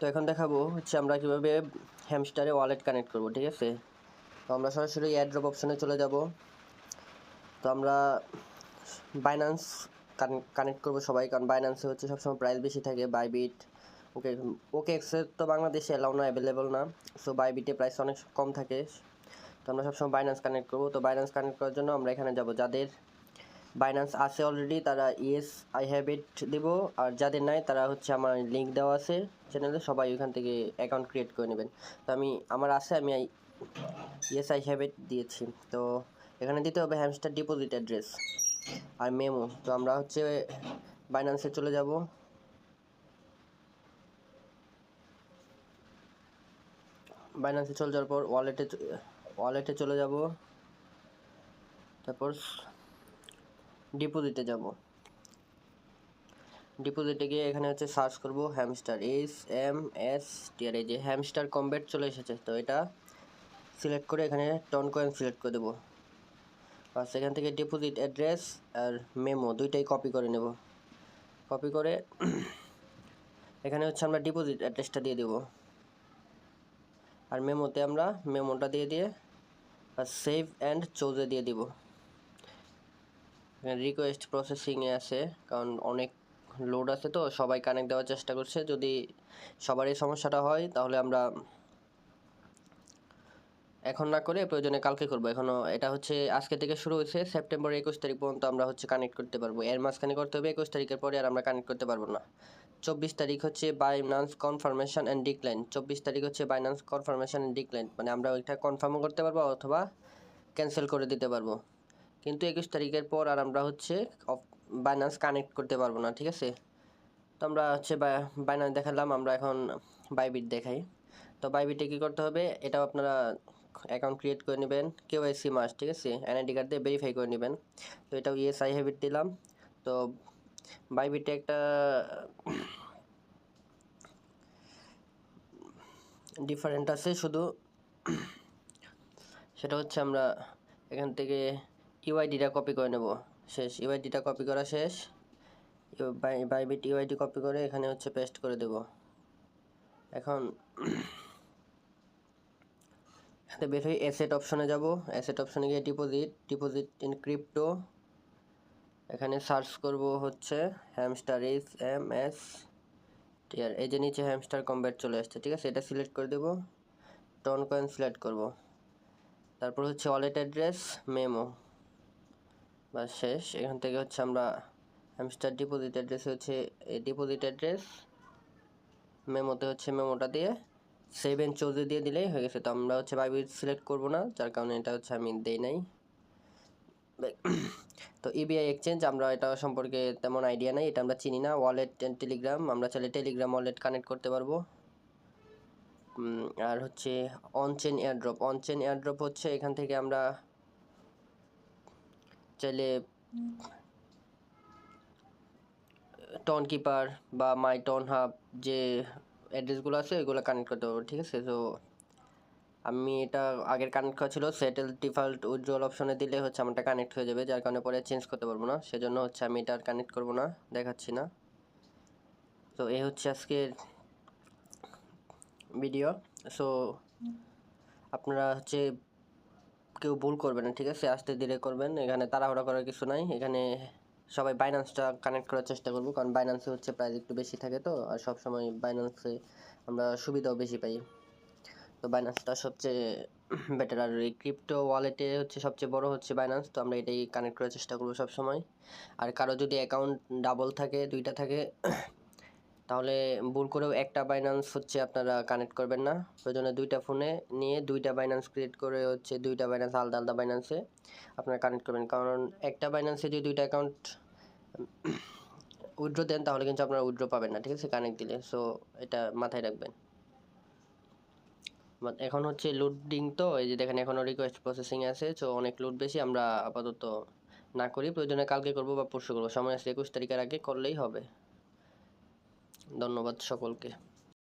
তো এখন দেখাবো হচ্ছে আমরা কীভাবে হ্যামস্টারে ওয়ালেট কানেক্ট করব, ঠিক আছে? তো আমরা সরাসরি অ্যাড্রপ অপশনে চলে যাব। তো আমরা বাইন্যান্স কানেক্ট করব সবাই, কারণ বাইন্যান্সে হচ্ছে সবসময় প্রাইস বেশি থাকে বাইবিট ওকে ওকে এক্সের তো বাংলাদেশে অ্যালাউ না অ্যাভেলেবল না সো বাইবিটে প্রাইস অনেক কম থাকে। তো আমরা সবসময় বাইন্যান্স কানেক্ট করব, তো বাইন্যান্স কানেক্ট করার জন্য আমরা এখানে যাব, যাদের বাইন্যান্স আছে অলরেডি তারা ইয়েস আই হ্যাভ ইট দেব। আর যাদের নাই, তারা হচ্ছে আমার লিঙ্ক দেওয়া আছে চ্যানেলে সবাই ওইখান থেকে অ্যাকাউন্ট ক্রিয়েট করে নেবেন। তো আমি, আমার আছে, আমি ইয়েস আই হ্যাভ ইট দিয়েছি। তো এখানে দিতে হবে হ্যামস্টার ডিপোজিট অ্যাড্রেস আর মেমো তো আমরা হচ্ছে বাইন্যান্সে চলে যাব। বাইন্যান্সে চলে যাওয়ার পর ওয়ালেটে ওয়ালেটে চলে যাব। তারপর ডিপোজিটে যাব। ডিপোজিটে গিয়ে এখানে হচ্ছে সার্চ করব hamster, S M S T R, এই যে হ্যামস্টার কমব্যাট চলে এসেছে। তো এটা সিলেক্ট করে এখানে টন কয়েন সিলেক্ট করে দেবো। আর সেখান থেকে ডিপোজিট অ্যাড্রেস আর মেমো দুইটাই কপি করে নেব। কপি করে এখানে হচ্ছে আমরা ডিপোজিট অ্যাড্রেসটা দিয়ে দেব। আর মেমোতে আমরা মেমোটা দিয়ে দিয়ে আর সেভ অ্যান্ড চোজে দিয়ে দিব। রিকোয়েস্ট প্রসেসিংয়ে আছে, কারণ অনেক লোড আছে তো, সবাই কানেক্ট দেওয়ার চেষ্টা করছে। যদি সবার এই সমস্যাটা হয়, তাহলে আমরা এখন না করে প্রয়োজনে কালকে করব। এখনও এটা হচ্ছে আজকে থেকে শুরু হয়েছে সেপ্টেম্বর একুশ তারিখ পর্যন্ত আমরা হচ্ছে কানেক্ট করতে পারব। এর মাঝখানে করতে হবে, একুশ তারিখের পরে আর আমরা কানেক্ট করতে পারব না। চব্বিশ তারিখ হচ্ছে বাইনান্স কনফার্মেশন অ্যান্ড ডিক্লাইন চব্বিশ তারিখ হচ্ছে বাইনান্স কনফার্মেশন অ্যান্ড ডিক্লাইন মানে আমরা ওইটা কনফার্মও করতে পারব অথবা ক্যান্সেল করে দিতে পারব। কিন্তু একুশ তারিখের পর আর আমরা হচ্ছে বাইনান্স কানেক্ট করতে পারব না, ঠিক আছে? তো আমরা হচ্ছে বাইনান্স দেখালাম, আমরা এখন বাইবিট দেখাই। তো বাইবিটে কী করতে হবে? এটাও আপনারা অ্যাকাউন্ট ক্রিয়েট করে নেবেন কেওয়াইসি মাস ঠিক আছে? এনআইডি কার্ড দিয়ে ভেরিফাই করে নেবেন। তো এটাও ইয়েস আই হ্যাবিট দিলাম। তো বাইবিটে একটা ডিফারেন্ট আছে শুধু। সেটা হচ্ছে আমরা এখান থেকে ইউআইডিটা কপি করে নেব। শেষ। ইউআইডিটা কপি করা শেষ। বাইবিট ইউআইডি কপি করে এখানে হচ্ছে পেস্ট করে দেব। এখন এখানে বের হয়ে অ্যাসেট অপশনে যাব। অ্যাসেট অপশনে গিয়ে ডিপোজিট ডিপোজিট ইন ক্রিপ্টো এখানে সার্চ করব হচ্ছে hamster S M S T R এই যে নিচে হ্যামস্টার কম্ব্যাট চলে আসছে, ঠিক আছে? এটা সিলেক্ট করে দেব। টন কয়েন সিলেক্ট করব। তারপর হচ্ছে ওয়ালেট অ্যাড্রেস মেমো বা শেষ। এখান থেকে হচ্ছে আমরা হ্যামস্টার ডিপোজিট অ্যাড্রেস হচ্ছে ডিপোজিট অ্যাড্রেস মেমোতে হচ্ছে মেমোটা দিয়ে সেভেন চৌধুরী দিয়ে দিলেই হয়ে গেছে। তো আমরা হচ্ছে বাইবিট সিলেক্ট করব না, যার কারণে এটা হচ্ছে আমি দেই নাই। তো ইবিআই এক্সচেঞ্জ আমরা এটা সম্পর্কে তেমন আইডিয়া নেই, এটা আমরা চিনি না। ওয়ালেট টেলিগ্রাম আমরা চাইলে টেলিগ্রাম ওয়ালেট কানেক্ট করতে পারব। আর হচ্ছে অনচেন এয়ারড্রপ অনচেন এয়ারড্রপ হচ্ছে এখান থেকে আমরা চাইলে টন কিপার বা মাই টন হাব যে অ্যাড্রেসগুলো আছে ওইগুলো কানেক্ট করতে পারব ঠিক আছে? তো আমি এটা আগের কানেক্ট করা ছিল সেটেল ডিফল্ট উজ্জ্বল অপশনে দিলে হচ্ছে আমারটা কানেক্ট হয়ে যাবে যার কারণে পরে চেঞ্জ করতে পারব না। সেজন্য হচ্ছে আমি এটা আর কানেক্ট করব না দেখাচ্ছি না। তো এই হচ্ছে আজকের ভিডিও সো আপনারা হচ্ছে কেউ ভুল করবেন না, ঠিক আছে? আস্তে ধীরে করবেন, এখানে তাড়াহুড়া করার কিছু নাই। এখানে সবাই বাইন্যান্সটা কানেক্ট করার চেষ্টা করব, কারণ বাইন্যান্সে হচ্ছে প্রাইস একটু বেশি থাকে তো, আর সব সময় বাইন্যান্সে আমরা সুবিধাও বেশি পাই। তো বাইন্যান্সটা সবচেয়ে বেটার আর এই ক্রিপ্টো ওয়ালেটে হচ্ছে সবচেয়ে বড় হচ্ছে বাইন্যান্স তো আমরা এটাই কানেক্ট করার চেষ্টা করব সব সময় আর কারও যদি অ্যাকাউন্ট ডাবল থাকে, দুইটা থাকে তাহলে ভুল করেও একটা বাইন্যান্স হচ্ছে আপনারা কানেক্ট করবেন না। প্রয়োজনে দুইটা ফোনে নিয়ে দুইটা বাইন্যান্স ক্রিয়েট করে হচ্ছে দুইটা বাইন্যান্স আলাদা আলাদা বাইন্যান্সে আপনারা কানেক্ট করবেন। কারণ একটা বাইন্যান্সে যদি দুইটা অ্যাকাউন্ট উইড্রো দেন, তাহলে কিন্তু আপনারা উইড্রো পাবেন না, ঠিক আছে? কানেক্ট দিলে। সো এটা মাথায় রাখবেন। এখন হচ্ছে লোডিং তো, এই যে দেখেন এখনও রিকোয়েস্ট প্রসেসিং আছে। সো অনেক লোড বেশি আমরা আপাতত না করি। প্রয়োজনে কালকে করব বা পরশু করব। সময় আছে একুশ তারিখের আগে করলেই হবে। ধন্যবাদ সকলকে।